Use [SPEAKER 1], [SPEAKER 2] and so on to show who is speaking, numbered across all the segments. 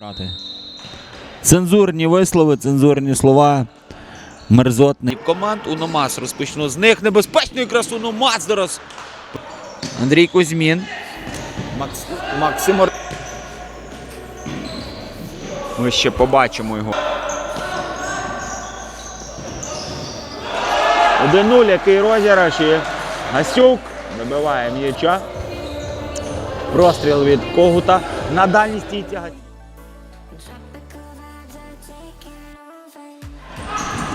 [SPEAKER 1] Брати. Цензурні вислови, цензурні слова. Мерзотний. Команд Уномас розпочну з них. Небезпечно якраз Уномас зараз. Андрій Кузьмін. Макс... Максим Ор... Ми ще побачимо його. 1-0, який розіграш і Гасюк вибиває м'яча. Простріл від Когута на дальній стійці.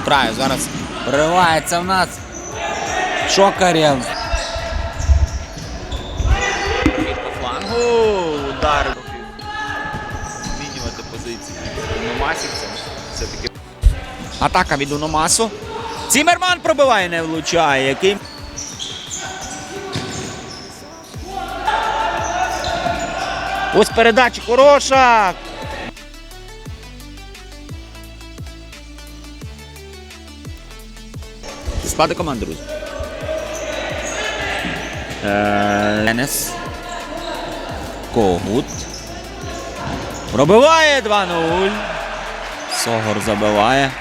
[SPEAKER 1] Траю зараз проривається в нас. Шокарєв. По флангу. Удар. Змінювати позиції. Уномасівцям. Все-таки. Атака від Уномасу. Цімерман пробиває, не влучає. Який. Ось передача хороша. Склади команди, друзі. Е, Енес. Когут. Пробиває 2-0. Согор забиває.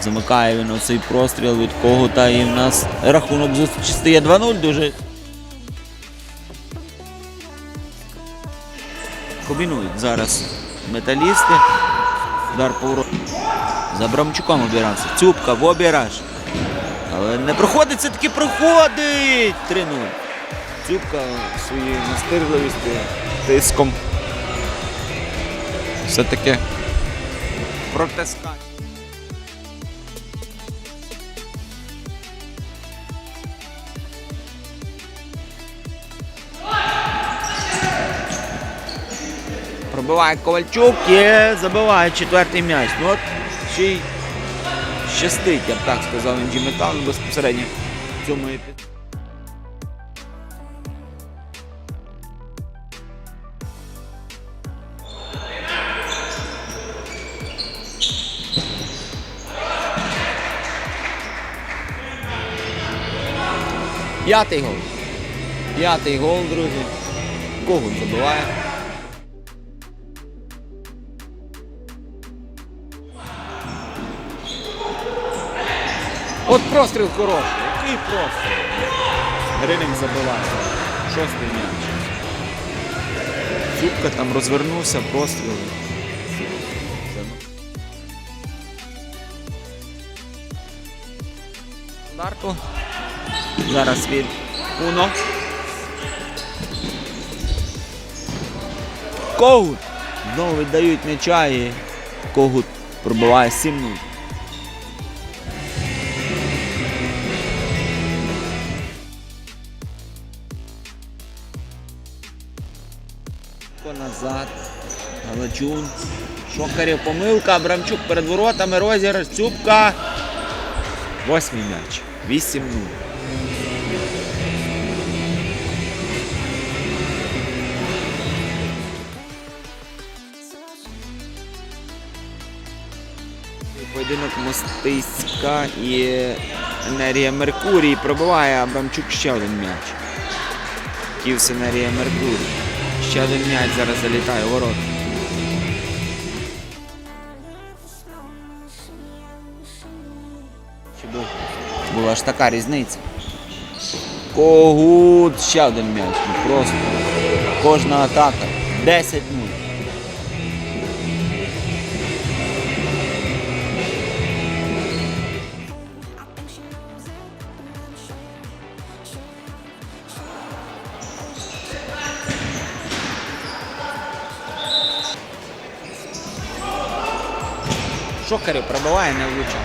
[SPEAKER 1] Замикає він оцей простріл від Когута. І в нас рахунок зустрічі стає 2-0. Дуже. Комбінують зараз металісти. Удар поворот. За Брамчуком обирався. Цюбка в обіраж. Але не проходить, це таки проходить! 3-0. Цюбка своєю настирливістю, тиском. Все-таки протискає. Пробиває Ковальчук і забиває четвертий м'яч. Ну от ще й щастить, я б так сказав, Інджі Метал безпосередньо в цьому епізоді. П'ятий гол. П'ятий гол, друзі. Когут забиває. От простріл хороший. Який простріл? Грилін забиває. Шостий м'яч. Цюбка там розвернувся, простріл. Старту. Зараз від Уно. Когут. Знову віддають м'яча і Когут пробиває 7-0. Назад. Галачун. Шокарів помилка. Абрамчук перед воротами. Розіграш. Цюбка. Восьмий м'яч. 8-0. Поєдинок Мостиська і Енергія Меркурій. Пробиває Абрамчук ще один м'яч. Ківс Енергія Меркурій. Ще один м'яч зараз залітає у ворот. Чи був? Була ж така різниця. Когут, ще один м'яч. Ну просто кожна атака. 10 0 Шокарів пробиває, не влучає.